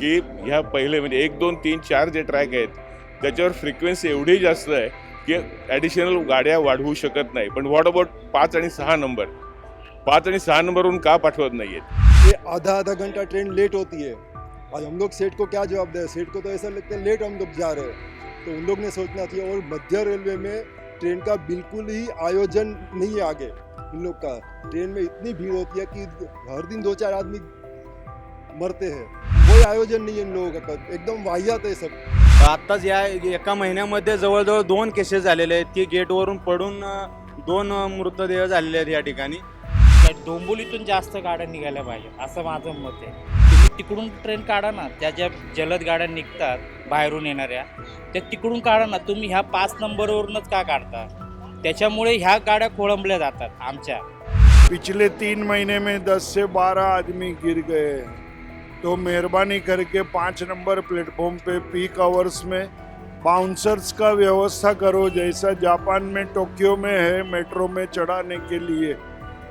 की ह्या पहिले म्हणजे एक दोन तीन चार जे ट्रॅक आहेत त्याच्यावर फ्रिक्वेन्सी एवढी जास्त आहे की ॲडिशनल गाड्या वाढवू शकत नाही. पण व्हॉट अबाउट पाच आणि सहा नंबर पाच आणि सहा नंबरवरून का पाठवत नाही आहेत ये आधा आधा घंटा ट्रेन लेट होती है आज हम लोग सेठ को क्या जवाब दें? सेठ को तो ऐसा लगता है लेट हम लोग जा रहे हैं। तो उन लोग ने सोचना चाहिए और मध्य रेलवे में ट्रेन का बिल्कुल ही आयोजन नहीं है आगे। इन लोग का ट्रेन में इतनी भीड़ होती है कि हर दिन दो चार आदमी मरते हैं। कोई आयोजन नहीं है इन लोगों का एकदम वाहियात है सब आत्ताच या एका महिन्यामध्ये जवळजवळ दोन केसेस झालेले आहेत. की गेटवरून पडून दोन मृतदेह झालेले आहेत या ठिकाणी. त्या डोंबिवलीतून जास्त गाड्या निघायला पाहिजे असं माझं मत आहे. तुम्ही तिकडून ट्रेन काढा ना त्या ज्या जलद गाड्या निघतात बाहेरून येणाऱ्या त्या तिकडून काढा ना. तुम्ही ह्या पाच नंबरवरूनच का काढता? त्याच्यामुळे ह्या गाड्या खोळंबल्या जातात आमच्या. पिछले तीन महीने में 10 से 12 आदमी गिर गए तो मेहरबानी करके पाँच नंबर प्लेटफॉर्म पे पीक आवर्स में बाउंसर्स का व्यवस्था करो जैसा जापान में टोक्यो में है मेट्रो में चढ़ाने के लिए।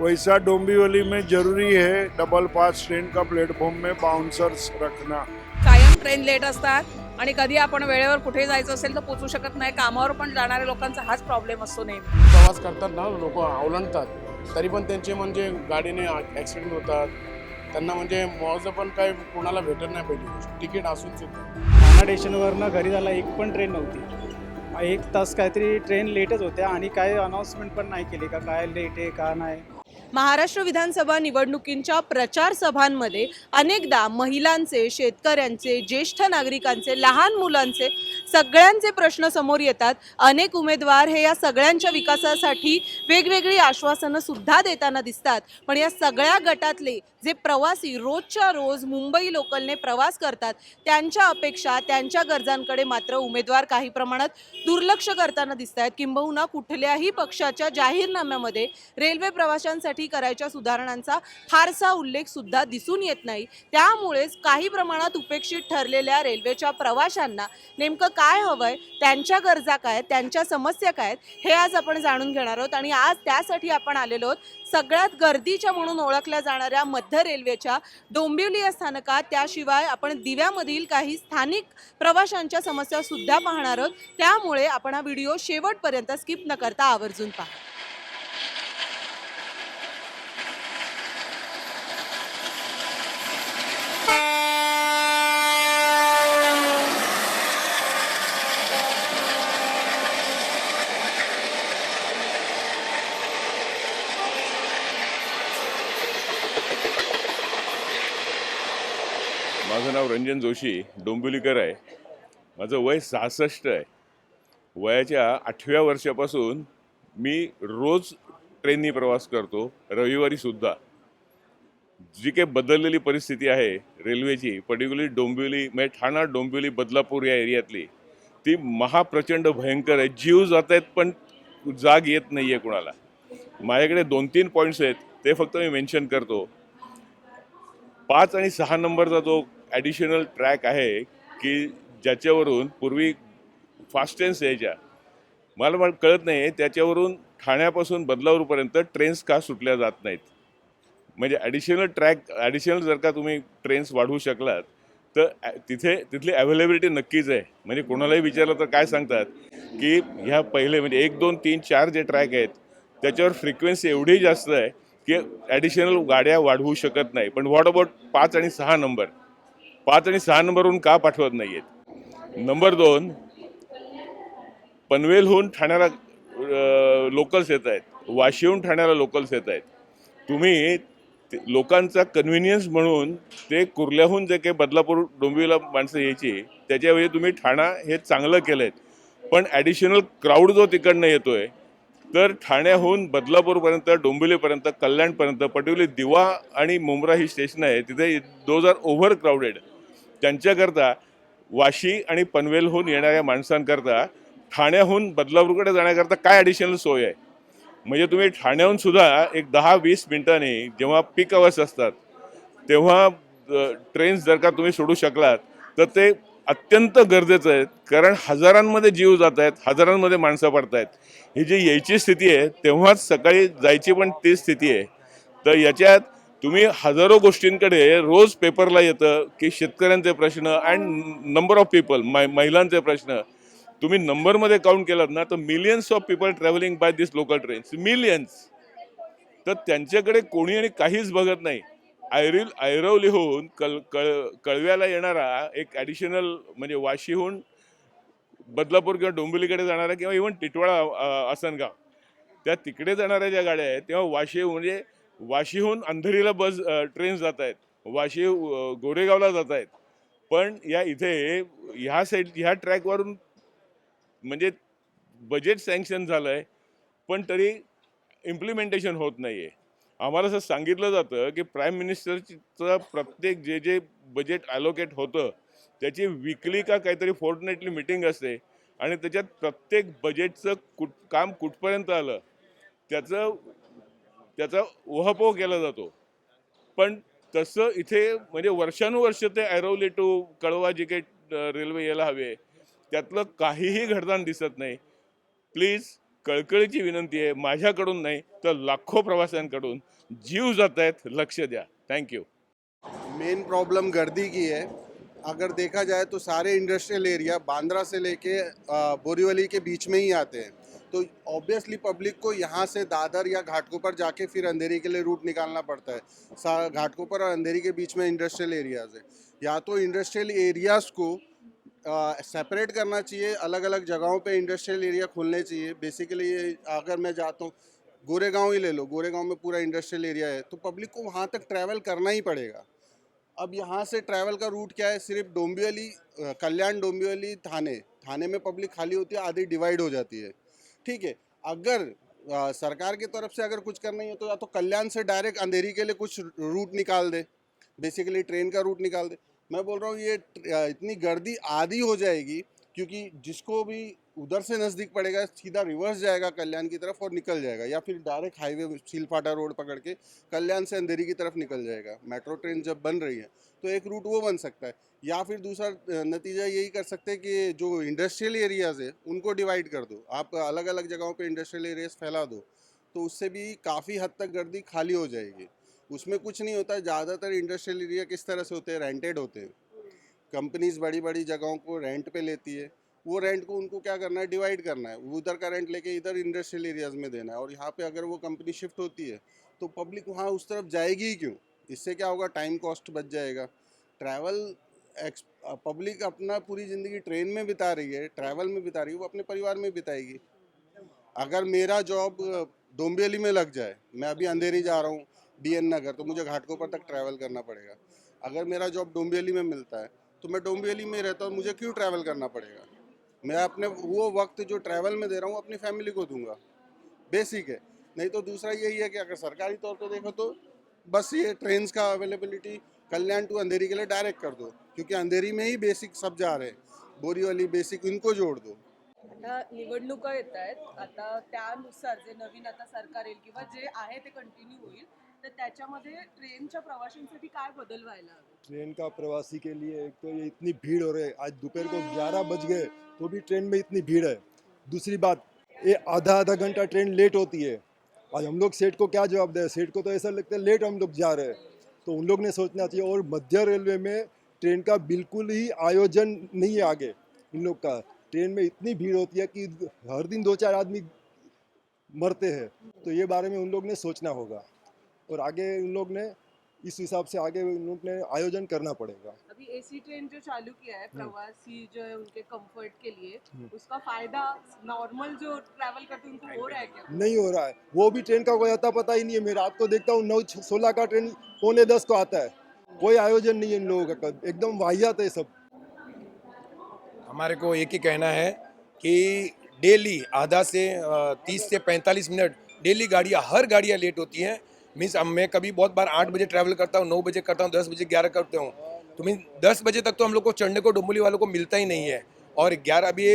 वैसा डोंबिवली में जरूरी है डबल पास ट्रेन का प्लेटफॉर्म में बाउंसर्स रखना। कायम ट्रेन लेट असतात आणि कधी आपण वेळेवर कुठे जायचं असेल तर पोचू शकत नाही कामावर पण जाणाऱ्या लोकांचा हाच प्रॉब्लेम असतो नेहमी. प्रवास करतात ना लोक अवलंबतात तरी पण त्यांचे म्हणजे गाडीने ॲक्सिडेंट होतात त्यांना म्हणजे मुआवजा पण काय कोणाला भेटत नाही पहिली गोष्ट. तिकीट असून सुद्धा. ठाणा स्टेशनवरनं घरी जायला एक पण ट्रेन नव्हती. एक तास काहीतरी ट्रेन लेटच होत्या आणि काय अनाऊन्समेंट पण नाही केली का काय लेट आहे का नाही. महाराष्ट्र विधानसभा निवडणुकींच्या प्रचार सभांमध्ये अनेकदा महिलांचे शेतकऱ्यांचे ज्येष्ठ नागरिकांचे लहान मुलांचे सगळ्यांचे प्रश्न समोर येतात. अनेक उमेदवार हे या सगळ्यांच्या विकासासाठी वेगवेगळी आश्वासनं सुद्धा देताना दिसतात. पण या सगळ्या गटातले जे प्रवासी रोजच्या रोज मुंबई लोकलने प्रवास करतात त्यांच्या अपेक्षा त्यांच्या गरजांकडे मात्र उमेदवार काही प्रमाणात दुर्लक्ष करताना दिसत आहेत किंबहुना कुठल्याही पक्षाच्या जाहीरनाम्यामध्ये रेल्वे प्रवाशांसाठी करायच्या सुधारणांचा फारसा उल्लेख सुद्धा दिसून येत नाही. त्यामुळेच काही प्रमाणात उपेक्षित ठरलेल्या रेल्वेच्या प्रवाशांना नेमकं काय हवंय त्यांच्या गरजा काय आहेत, त्यांच्या समस्या काय आहेत हे आज आपण जाणून घेणार आहोत. आणि आज त्यासाठी आपण आलेलो आहोत सगळ्यात गर्दीच्या म्हणून ओळखल्या जाणाऱ्या मध्य रेल्वेच्या डोंबिवली या स्थानकात. त्याशिवाय आपण दिव्यामधील काही स्थानिक प्रवाशांच्या समस्या सुद्धा पाहणार आहोत. त्यामुळे आपण हा व्हिडिओ शेवटपर्यंत स्किप न करता आवर्जून पहा. माझं नाव रंजन जोशी डोंबिवलीकर आहे. माझं वय सहासष्ट आहे. वयाच्या आठव्या वर्षापासून मी रोज ट्रेननी प्रवास करतो रविवारीसुद्धा जी काही बदललेली परिस्थिती आहे रेल्वेची पर्टिक्युलरली डोंबिवली म्हणजे ठाणा डोंबिवली बदलापूर या एरियातली ती महाप्रचंड भयंकर आहे. जीव जात आहेत पण जाग येत नाही आहे कुणाला. माझ्याकडे दोन तीन पॉईंट्स आहेत ते फक्त मी मेन्शन करतो. पाच आणि सहा नंबरचा जो ॲडिशनल ट्रॅक आहे की ज्याच्यावरून पूर्वी फास्ट ट्रेन्स यायच्या. मला मला कळत नाही त्याच्यावरून ठाण्यापासून बदलापूरपर्यंत ट्रेन्स का सुटल्या जात नाहीत. म्हणजे ॲडिशनल ट्रॅक ॲडिशनल जर का तुम्ही ट्रेन्स वाढवू शकलात तर तिथे तिथली अवेलेबिलिटी नक्कीच आहे. म्हणजे कोणालाही विचारलं तर काय सांगतात की ह्या पहिले म्हणजे एक दोन तीन चार जे ट्रॅक आहेत त्याच्यावर फ्रिक्वेन्सी एवढी जास्त आहे की ॲडिशनल गाड्या वाढवू शकत नाही. पण व्हॉट अबाउट पाच आणि सहा नंबर पाच आणि सहा नंबरवरून का पाठवत नाही आहेत नंबर दोन पनवेलहून ठाण्याला लोकल्स येत आहेत. वाशीहून ठाण्याला लोकल्स येत आहेत. तुम्ही ते- लोकांचा कन्व्हिनियन्स म्हणून ते कुर्ल्याहून जे काही बदलापूर डोंबिवलीला माणसं यायची त्याच्यावेळी तुम्ही ठाणा हे चांगलं केलं आहे पण ॲडिशनल क्राऊड जो तिकडनं येतो आहे तर ठाण्याहून बदलापूरपर्यंत डोंबिवलीपर्यंत कल्याणपर्यंत पटिवली दिवा आणि मुंब्रा ही स्टेशन आहे तिथे दोज आर ओव्हर क्राऊडेड त्यांच्याकरता वाशी आणि पनवेलहून येणाऱ्या माणसांकरता ठाण्याहून बदलापूरकडे जाण्याकरता काय ॲडिशनल सोय आहे? म्हणजे तुम्ही ठाण्याहून सुद्धा एक दहा वीस मिनिटांनी जेव्हा पीक अवर्स असतात तेव्हा ट्रेन्स जर का तुम्ही सोडू शकलात तर ते अत्यंत गरजेचं आहे. कारण हजारांमध्ये जीव जात आहेत हजारांमध्ये माणसं पडत आहेत ही जी यायची स्थिती आहे तेव्हाच सकाळी जायची पण ती स्थिती आहे. तर याच्यात तुम्ही हजारो गोष्टींकडे रोज पेपरला येतं की शेतकऱ्यांचे प्रश्न अँड नंबर ऑफ पीपल महिलांचे प्रश्न. तुम्ही नंबरमध्ये काउंट केलात ना तर millions of people travelling by this local trains millions तर त्यांच्याकडे कोणी आणि काहीच बघत नाही. आयरिल ऐरवलीहून कळ कळ कळव्याला येणारा एक ॲडिशनल म्हणजे वाशीहून बदलापूर किंवा डोंबिवलीकडे जाणारा किंवा इव्हन टिटवाळा अ, आसनगाव त्या तिकडे जाणाऱ्या ज्या गाड्या आहेत तेव्हा वाशी म्हणजे वाशीहून अंधेरीला बस ट्रेन जात आहेत वाशी गोरेगावला जात आहेत पण या इथे ह्या साईड ह्या ट्रॅकवरून म्हणजे बजेट सँक्शन झालं आहे पण तरी इम्प्लिमेंटेशन होत नाही आहे आम्हाला असं सांगितलं जातं की प्राईम मिनिस्टरचं प्रत्येक जे जे बजेट ॲलोकेट होतं त्याची विकली का काहीतरी फोर्टनाईटली मिटिंग असते आणि त्याच्यात प्रत्येक बजेटचं कुठ काम कुठपर्यंत आलं त्याचं त्याचा उहापोह केला जातो. पण तसं इथे म्हणजे वर्षानुवर्ष ते ऐरवली टू कळवा जे काही रेल्वे यायला हवे त्यातलं काहीही घडताना दिसत नाही. प्लीज कळकळीची विनंती आहे माझ्याकडून नाही तर लाखो प्रवाशांकडून जीव जात आहेत लक्ष द्या. थँक्यू मेन प्रॉब्लम गर्दी की है। अगर देखा जाए तो सारे इंडस्ट्रियल एरिया बांद्रा से लेके बोरीवली के बीच में ही आते हैं। तो ऑब्वियसली पब्लिक को यहाँ से दादर या घाटकोपर जाके फिर अंधेरी के लिए रूट निकालना पड़ता है। सा घाटकोपर और अंधेरी के बीच में इंडस्ट्रियल एरियाज़ है। या तो इंडस्ट्रियल एरियाज़ को सेपरेट करना चाहिए अलग अलग जगहों पे इंडस्ट्रियल एरिया खोलने चाहिए। बेसिकली ये अगर मैं जाता हूँ गोरेगांव ही ले लो। गोरेगांव में पूरा इंडस्ट्रियल एरिया है। तो पब्लिक को वहाँ तक ट्रैवल करना ही पड़ेगा। अब यहाँ से ट्रैवल का रूट क्या है? सिर्फ़ डोंबिवली अ, कल्याण डोंबिवली थाने। थाने में पब्लिक खाली होती है आधी डिवाइड हो जाती है। ठीक है अगर आ, सरकार की तरफ़ से अगर कुछ करना ही है तो या तो कल्याण से डायरेक्ट अंधेरी के लिए कुछ रूट निकाल दे बेसिकली ट्रेन का रूट निकाल दे। मैं बोल रहा हूँ ये इतनी गर्दी आधी हो जाएगी क्योंकि जिसको भी उधर से नज़दीक पड़ेगा, सीधा रिवर्स जाएगा कल्याण की तरफ़ और निकल जाएगा, या फिर डायरेक्ट हाईवे सीलफाटा रोड पकड़ के कल्याण से अंधेरी की तरफ़ निकल जाएगा। मेट्रो ट्रेन जब बन रही है तो एक रूट वो बन सकता है। या फिर दूसरा नतीजा यही कर सकते हैं कि जो इंडस्ट्रियल एरियाज़ है, उनको डिवाइड कर दो। आप अलग अलग जगहों पर इंडस्ट्रियल एरियाज़ फैला दो तो उससे भी काफ़ी हद तक गर्दी खाली हो जाएगी। उसमें कुछ नहीं होता, ज़्यादातर इंडस्ट्रियल एरिया किस तरह से होते हैं? रेंटेड होते हैं। कंपनीज़ बड़ी बड़ी जगहों को रेंट पे लेती है। वो रेंट को उनको क्या करना है? डिवाइड करना है। उधर का रेंट लेके इधर इंडस्ट्रियल एरियाज़ में देना है। और यहाँ पे अगर वो कंपनी शिफ्ट होती है तो पब्लिक वहाँ उस तरफ़ जाएगी ही क्यों? इससे क्या होगा? टाइम कॉस्ट बच जाएगा। ट्रैवल पब्लिक अपना पूरी ज़िंदगी ट्रेन में बिता रही है। ट्रैवल में बिता रही है। वो अपने परिवार में बिताएगी। अगर मेरा जॉब डोंबिवली में लग जाए, मैं अभी अंधेरी जा रहा हूँ डी एन नगर तो मुझे घाटकोपर तक ट्रैवल करना पड़ेगा। अगर मेरा जॉब डोंबिवली में मिलता है तो मैं डोंबिवली में रहता हूँ, मुझे क्यों ट्रैवल करना पड़ेगा? मैं अपने वो वक्त जो ट्रैवल में दे रहा हूँ, अपनी फैमिली को दूँगा। बेसिक है। नहीं तो दूसरा यही है कि अगर सरकारी तौर पे देखो तो बस ये ट्रेन का अवेलेबिलिटी कल्याण टू अंधेरी के लिए डायरेक्ट कर दो, क्योंकि अंधेरी में ही बेसिक सब जा रहे हैं। बोरीवली बेसिक इनको जोड़ दो। आता निवडणुका येत आहेत. आता त्यानुसार जे नवीन आता सरकार येईल किंवा जे आहे ते कंटिन्यू होईल. ट्रेन का प्रवासी के लिए एक तो ये इतनी भीड़ हो रही है। आज दोपहर को ग्यारह बज गए तो भी ट्रेन में इतनी भीड़ है। दूसरी बात, ये आधा आधा घंटा ट्रेन लेट होती है। आज हम लोग सेठ को क्या जवाब दें? सेठ को तो ऐसा लगता है लेट हम लोग जा रहे हैं। तो उन लोग ने सोचना चाहिए, और मध्य रेलवे में ट्रेन का बिल्कुल ही आयोजन नहीं है आगे। इन लोग का ट्रेन में इतनी भीड़ होती है कि हर दिन दो चार आदमी मरते हैं। तो ये बारे में उन लोग ने सोचना होगा। और आगे उन लोग ने इस हिसाब से आगे उन लोग ने आयोजन करना पड़ेगा। अभी एसी ट्रेन जो चालू किया है प्रवासी जो है उनके कंफर्ट के लिए हम्म। उसका फ़ायदा नॉर्मल जो ट्रैवल करते हैं उनको हो रहा है क्या? नहीं हो रहा है। वो भी ट्रेन का कोई आता पता ही नहीं है। मैं रात को देखता हूँ नौ सोलह का ट्रेन पौने दस को आता है। कोई आयोजन नहीं है इन लोगों का। एकदम वाहियात है सब। हमारे को एक ही कहना है कि डेली आधा से तीस से पैंतालीस मिनट डेली गाड़ियाँ हर गाड़ियाँ लेट होती हैं। मीन्स मैं कभी बहुत बार आठ बजे ट्रैवल करता हूँ, नौ बजे करता हूँ, दस बजे ग्यारह करता हूँ। तो मीन दस बजे तक तो हम लोग को चढ़ने को डुम्बली वालों को मिलता ही नहीं है। और ग्यारह, अभी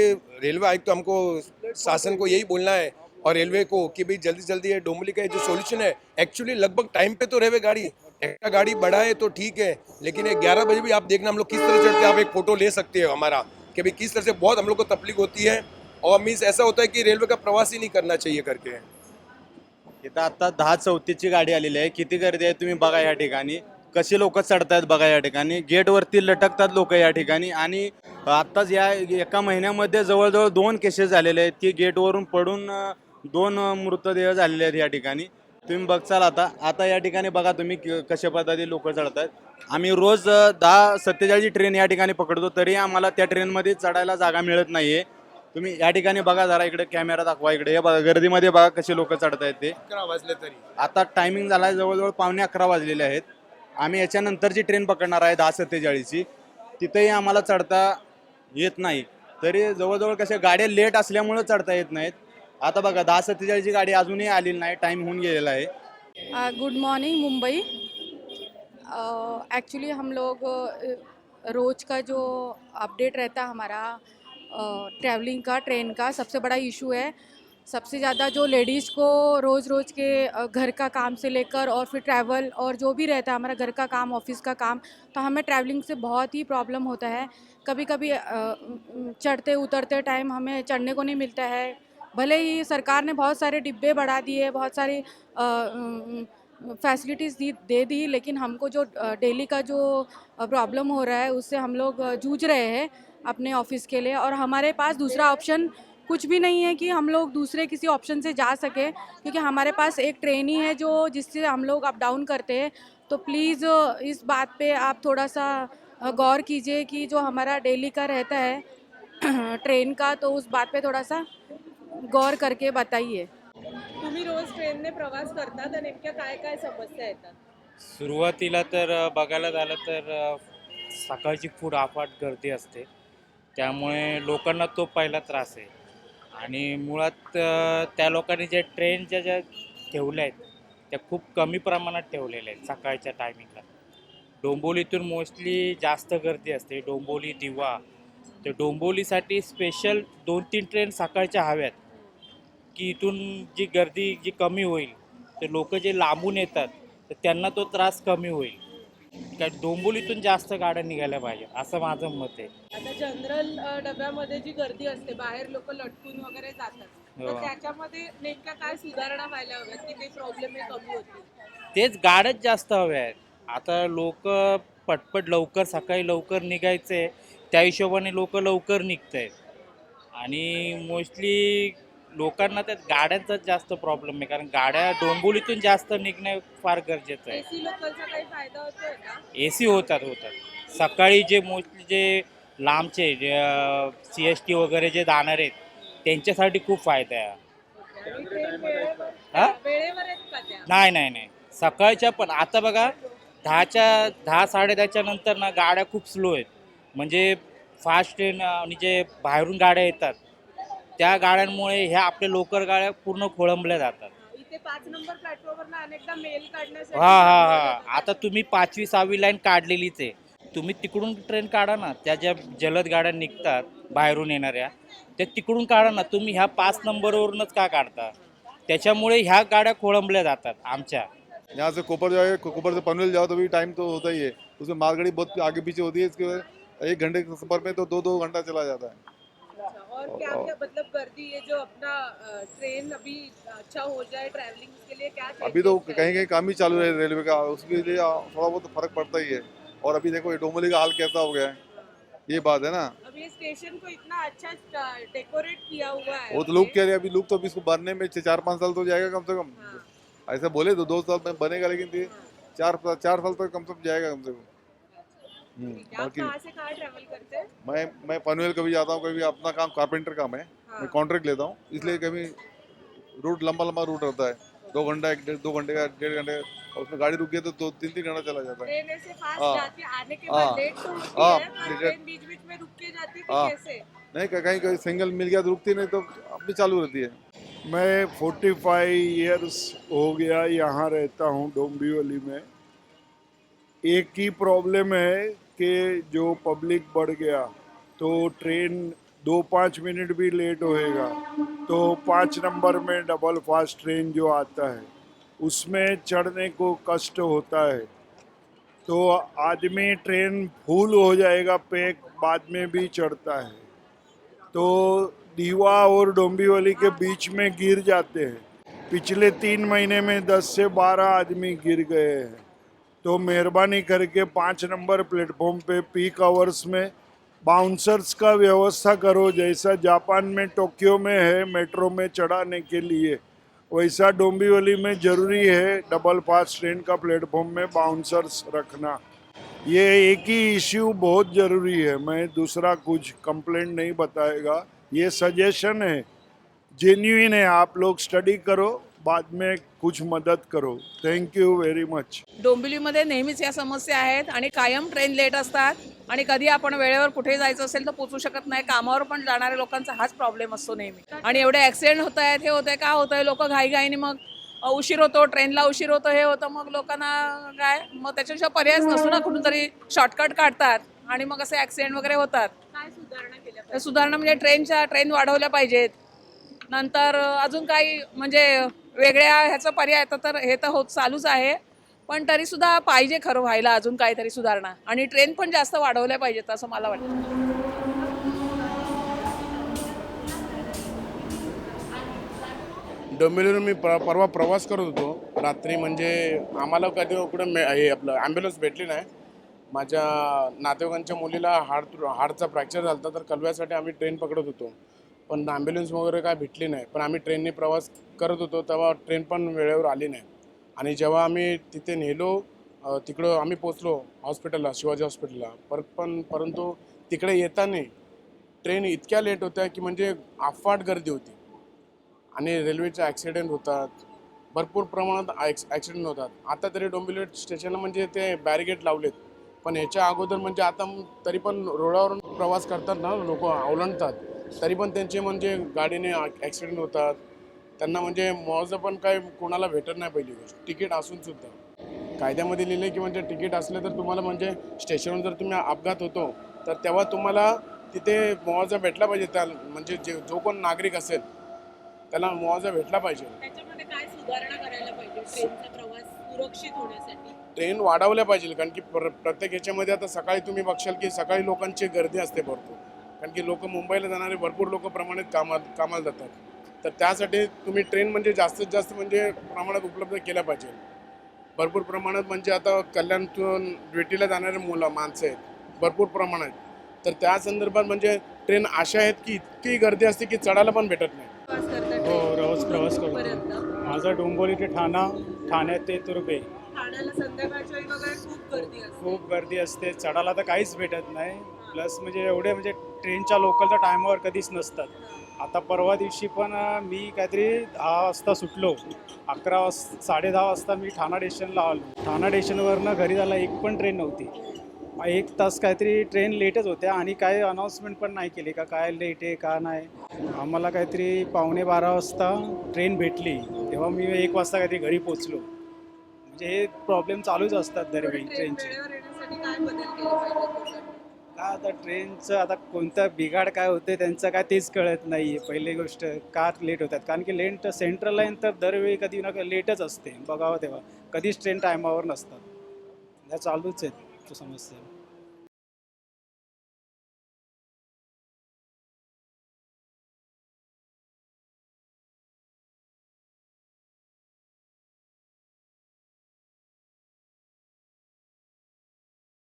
रेलवे आयुक्त तो हमको शासन को यही बोलना है, और रेलवे को कि भाई जल्दी जल्दी ये डोंबली का जो सॉल्यूशन है एक्चुअली लगभग टाइम पे तो रहे गाड़ी। एक्स्ट्रा गाड़ी बढ़ाए तो ठीक है, लेकिन ये ग्यारह बजे भी आप देखना हम लोग किस तरह चढ़ते आप एक फ़ोटो ले सकते हो हमारा, कि भाई किस तरह से बहुत हम लोग को तकलीफ़ होती है। और मीन्स ऐसा होता है कि रेलवे का प्रवास ही नहीं करना चाहिए करके। इथं आता दहा चौतीसची गाडी आलेली आहे. किती गर्दी आहे तुम्ही बघा या ठिकाणी. कशी लोक चढतायत बघा या ठिकाणी. गेटवरती लटकतात लोक या ठिकाणी. आणि आत्ताच या एका महिन्यामध्ये जवळजवळ दोन केसेस झालेले आहेत. की गेटवरून पडून दोन मृतदेह झालेले आहेत या ठिकाणी. तुम्ही बघचाल आता. आता या ठिकाणी बघा तुम्ही क- कशा पद्धतीने लोक चढतात आम्ही रोज दहा सत्तेचाळीस ट्रेन या ठिकाणी पकडतो. तरी आम्हाला त्या ट्रेनमध्ये चढायला जागा मिळत नाही आहे तुम्ही या ठिकाणी बघा जरा इकडे कॅमेरा दाखवा इकडे. हे बघा गर्दीमध्ये बघा कसे लोक चढतायत ते. अकरा वाजले तरी. आता टायमिंग झाला आहे जवळजवळ पावणे अकरा वाजलेले आहेत. आम्ही याच्यानंतरची ट्रेन पकडणार आहे दहा सत्तेचाळीसची. तिथेही आम्हाला चढता येत नाही. तरी जवळजवळ कशा गाड्या लेट असल्यामुळं चढता येत नाहीत. आता बघा दहा सत्तेचाळीसची गाडी अजूनही आलेली नाही टाईम होऊन गेलेला आहे. Good morning Mumbai. एक्चुअली हम लोग रोज़ का जो अपडेट रहता है हमारा ट्रैवलिंग का ट्रेन का सबसे बड़ा इशू है। सबसे ज़्यादा जो लेडीज़ को रोज़ रोज़ के घर का काम से लेकर और फिर ट्रैवल और जो भी रहता है, हमारा घर का काम ऑफ़िस का काम तो हमें ट्रैवलिंग से बहुत ही प्रॉब्लम होता है। कभी कभी चढ़ते, उतरते टाइम हमें चढ़ने को नहीं मिलता है। भले ही सरकार ने बहुत सारे डिब्बे बढ़ा दिए, बहुत सारी फैसिलिटीज़ दी दे दी, लेकिन हमको जो डेली का जो प्रॉब्लम हो रहा है, उससे हम लोग जूझ रहे हैं अपने ऑफ़िस के लिए। और हमारे पास दूसरा ऑप्शन कुछ भी नहीं है कि हम लोग दूसरे किसी ऑप्शन से जा सके, क्योंकि हमारे पास एक ट्रेन ही है जो, जिससे हम लोग अप डाउन करते हैं। तो प्लीज़ इस बात पे आप थोड़ा सा गौर कीजिए कि जो हमारा डेली का रहता है ट्रेन का तो उस बात पे थोड़ा सा गौर करके बताइए। तुम्ही रोज ट्रेनने प्रवास करता तर नेमक्या काय काय समस्या येतात? सुरुवातीला तर बघायला झालं तर सकाळची खूप आफाट गर्दी असते. त्यामुळे लोकांना तो पहिला त्रास आहे. आणि मुळात त्या लोकांनी जे ट्रेनच्या ज्या ठेवल्या आहेत त्या खूप कमी प्रमाणात ठेवलेल्या आहेत सकाळच्या टायमिंगला डोंबोलीतून मोस्टली जास्त गर्दी असते. डोंबोली दिवा. तर डोंबोलीसाठी स्पेशल दोन तीन ट्रेन सकाळच्या हव्यात. की इथून जी गर्दी जी कमी होईल तर लोक जे लांबून येतात तर त्यांना तो त्रास कमी होईल. काय डोंबिवलीतून जास्त गाड्या निघायला पाहिजे असं माझं मत आहे. आता जनरल अ, डब्यामध्ये जी गर्दी असते बाहेर लोक लटकून वगैरे जातात तर हो. त्याच्यामध्ये नेमक्या काय सुधारणा व्हायला हव्यात की ते प्रॉब्लेम हे कमी होतील? तेच गाड्याच जास्त हव्या आहेत. आता लोक पटपट लवकर सकाळी लवकर निघायचे त्या हिशोबाने लोक लवकर निघत आहेत आणि मोस्टली लोकांना त्यात गाड्यांचाच जास्त प्रॉब्लेम आहे. कारण गाड्या डोंबिवलीतून जास्त निघणं फार गरजेचं आहे. एसी लोकलचा काही फायदा होतोय का? ए सी होतात होतात. सकाळी जे मोस्टली जे लांबचे जे सी एस टी वगैरे जे जाणार आहेत त्यांच्यासाठी खूप फायदा आहे. आणि ट्रेन वेळेवर हा? वेळेवर आहेत का त्या? नाही नाही नाही. सकाळच्या पण. आता बघा दहाच्या दहा साडे दहाच्या नंतर ना गाड्या खूप स्लो आहेत. म्हणजे फास्ट ट्रेन आणि जे बाहेरून गाड्या येतात त्या गाड्यांमुळे ह्या आपल्या लोकल गाड्या पूर्ण खोळंबल्या जातात. इथे पाच नंबर प्लॅटफॉर्मवर अनेकदा मेल काढण्यासाठी हा हा हा. आता तुम्ही पाचवी सहावी लाईन काढलेलीच आहे तुम्ही तिकडून ट्रेन काढा ना. त्या ज्या जलद गाड्या निघतात बाहेरून येणाऱ्या त्या तिकडून काढा ना. तुम्ही ह्या पाच नंबरवरूनच का काढता? त्याच्यामुळे ह्या गाड्या खोळंबल्या जातात आमच्या. यहाँ से कोपर जाओ कोपर से पनवेल जाओ तो भी टाइम तो होता ही है। उसमें मालगाड़ी बहुत आगे पीछे होती है इसके वजह एक घंटे के सफर में तो दो दो घंटा चला जाता है। और क्या क्या मतलब गर्दी ये जो अपना ट्रेन अभी अच्छा हो जाए ट्रैवलिंग के लिए? क्या अभी तो कहीं कहीं काम ही चालू है रेलवे का उसके लिए थोड़ा बहुत फ़र्क पड़ता ही है। और अभी देखो ये डोमोली का हाल कैसा हो गया है ये बात है ना। अब ये स्टेशन को इतना अच्छा डेकोरेट किया हुआ है वो तो लोग कह रहे अभी लोग तो अभी इसको बनने में चार पाँच साल तो जाएगा कम से कम। हाँ, ऐसा बोले तो दो साल में बनेगा लेकिन चार चार साल तक कम से कम जाएगा कम से कम। है आप बाकी कहाँ से कहाँ ट्रैवल करते हैं? मैं मैं पनवेल कभी जाता हूँ कभी अपना काम कारपेंटर काम है हाँ, मैं कॉन्ट्रैक्ट लेता हूँ इसलिए कभी रूट लंबा लंबा रूट रहता है दो घंटा एक डेढ़ दो घंटे का डेढ़ घंटे और उसमें गाड़ी रुक गई तो दो तीन तीन घंटा चला जाता है। हाँ, जाती है आने के हाँ, बाद लेट तो हाँ, है है हाँ। नहीं कहीं कहीं सिंगल मिल गया तो रुकती नहीं तो अपनी चालू रहती है। मैं फोर्टी फाइव ईयर्स हो गया यहाँ रहता हूँ डोंबिवली में। एक ही प्रॉब्लम है कि जो पब्लिक बढ़ गया तो ट्रेन दो पाँच मिनट भी लेट होएगा। तो पाँच नंबर में डबल फास्ट ट्रेन जो आता है, उसमें चढ़ने को कष्ट होता है। तो आदमी ट्रेन फूल हो जाएगा, पैक बाद में भी चढ़ता है। तो दीवा और डोंबिवली के बीच में गिर जाते हैं। पिछले तीन महीने में दस से बारह आदमी गिर गए हैं। तो मेहरबानी करके पाँच नंबर प्लेटफॉर्म पे पीक आवर्स में बाउंसर्स का व्यवस्था करो, जैसा जापान में, टोक्यो में है, मेट्रो में चढ़ाने के लिए। वैसा डोंबिवली में ज़रूरी है डबल फास्ट ट्रेन का प्लेटफॉर्म में बाउंसर्स रखना। ये एक ही इश्यू बहुत ज़रूरी है। मैं दूसरा कुछ कंप्लेंट नहीं बताएगा। ये सजेशन है। जेन्यून है। आप लोग स्टडी करो। बाद में कुछ मदद करो. थैंक यू व्हेरी मच डोंबिवलीमध्ये नेहमीच या समस्या आहेत आणि कायम ट्रेन लेट असतात आणि कधी आपण वेळेवर कुठे जायचं असेल तर पोचू शकत नाही. कामावर पण जाणाऱ्या लोकांचा हाच प्रॉब्लेम असतो नेहमी. आणि एवढे ॲक्सिडेंट होत आहेत हे होत आहे का होत आहे? लोक घाईघाईने मग उशीर होतो ट्रेनला उशीर होतो हे होतं मग लोकांना काय? मग त्याच्याशिवाय पर्यायच नसतो ना कुठून तरी शॉर्टकट काढतात आणि मग असे ॲक्सिडेंट वगैरे होतात. काय सुधारणा केल्या सुधारणा म्हणजे ट्रेनच्या ट्रेन वाढवल्या पाहिजेत. नंतर अजून काही म्हणजे वेगळ्या ह्याचा पर्याय तर तर हे तर होत चालूच आहे. पण तरीसुद्धा पाहिजे खरं व्हायला अजून काहीतरी सुधारणा. आणि ट्रेन पण जास्त वाढवल्या पाहिजेत असं मला वाटतं. डोंबिवलीवरून मी पर परवा प्रवास करत होतो. रात्री म्हणजे आम्हाला कधी कुठं मे हे आपलं ॲम्ब्युलन्स भेटली नाही. माझ्या नातेवाईकांच्या मुलीला हाड हाडचा फ्रॅक्चर झाला होता तर कलव्यासाठी आम्ही ट्रेन पकडत होतो. पण ॲम्ब्युलन्स वगैरे काय भेटली नाही. पण आम्ही ट्रेनने प्रवास करत होतो तेव्हा ट्रेन पण वेळेवर आली नाही. आणि जेव्हा आम्ही तिथे नेलो तिकडं आम्ही पोचलो हॉस्पिटलला शिवाजी हॉस्पिटलला परत पण परंतु तिकडे येताना ट्रेन इतक्या लेट होत्या की म्हणजे अफाट गर्दी होती. आणि रेल्वेचे ॲक्सिडेंट होतात भरपूर प्रमाणात ॲक्स ॲक्सिडेंट होतात. आता तरी डोंबिवली स्टेशनला म्हणजे ते बॅरिगेट लावलेत. पण ह्याच्या अगोदर म्हणजे आता तरी पण रोडावरून प्रवास करतात ना लोक ओलांडतात तरी पण त्यांचे म्हणजे गाडीने ॲक्सिडेंट होतात. त्यांना म्हणजे मुआवजा पण काय कोणाला भेटत नाही पहिली गोष्ट. तिकीट असून सुद्धा. कायद्यामध्ये लिहिले की म्हणजे तिकीट असलं तर तुम्हाला म्हणजे स्टेशनवर जर तुम्ही अपघात होतो तर तेव्हा तुम्हाला तिथे मुआवजा भेटला पाहिजे. त्या म्हणजे जे जो कोण नागरिक असेल त्याला मुआवजा भेटला पाहिजे. ट्रेन वाढवल्या पाहिजे कारण की प्र प्रत्येक ह्याच्यामध्ये आता सकाळी तुम्ही बघशाल की सकाळी लोकांची गर्दी असते भरपूर. कारण की लोक मुंबईला जाणारे भरपूर लोक प्रमाणित कामात कामाला जातात. तर त्यासाठी तुम्ही ट्रेन म्हणजे जास्तीत जास्त म्हणजे प्रमाणात उपलब्ध केल्या पाहिजे. भरपूर प्रमाणात म्हणजे आता कल्याणतून ड्युटीला जाणारे मुलं माणसं आहेत. भरपूर प्रमाणात. तर त्या संदर्भात म्हणजे ट्रेन अशा आहेत की इतकी गर्दी असते की चढायला पण भेटत नाही. हो रोज प्रवास करतो. माझा डोंबिवली ते ठाणा ठाण्यात ते तुर्बे ठाण्याला संध्याकाळच्या वेळी वगैरे खूप गर्दी असते. खूप गर्दी असते. चढायला तर काहीच भेटत नाही. प्लस म्हणजे एवढे म्हणजे ट्रेनच्या लोकलच्या टायमावर कधीच नसतात. आता परवा दिवशी पण मी काहीतरी दहा वाजता सुटलो. अकरा वाजता साडे दहा वाजता मी ठाणा स्टेशनला आलो. ठाणा स्टेशनवरनं घरी जायला एक पण ट्रेन नव्हती. एक तास काहीतरी ट्रेन लेटच होत्या आणि काय अनाऊन्समेंट पण नाही केली का काय लेट आहे का नाही. आम्हाला काहीतरी पावणे बारा वाजता ट्रेन भेटली. तेव्हा मी एक वाजता काहीतरी घरी पोचलो म्हणजे हे प्रॉब्लेम चालूच असतात दरवेळी ट्रेन ट्रेनचे का आता ट्रेनचं आता कोणतं बिघाड काय होते त्यांचं काय तेच कळत नाही आहे पहिली गोष्ट का लेट होतात? कारण की लेट सेंट्रल लाईन तर दरवेळी कधी ना लेटच असते. बघावं तेव्हा. कधीच ट्रेन टायमावर नसतात. ह्या चालूच आहेत. समस्या.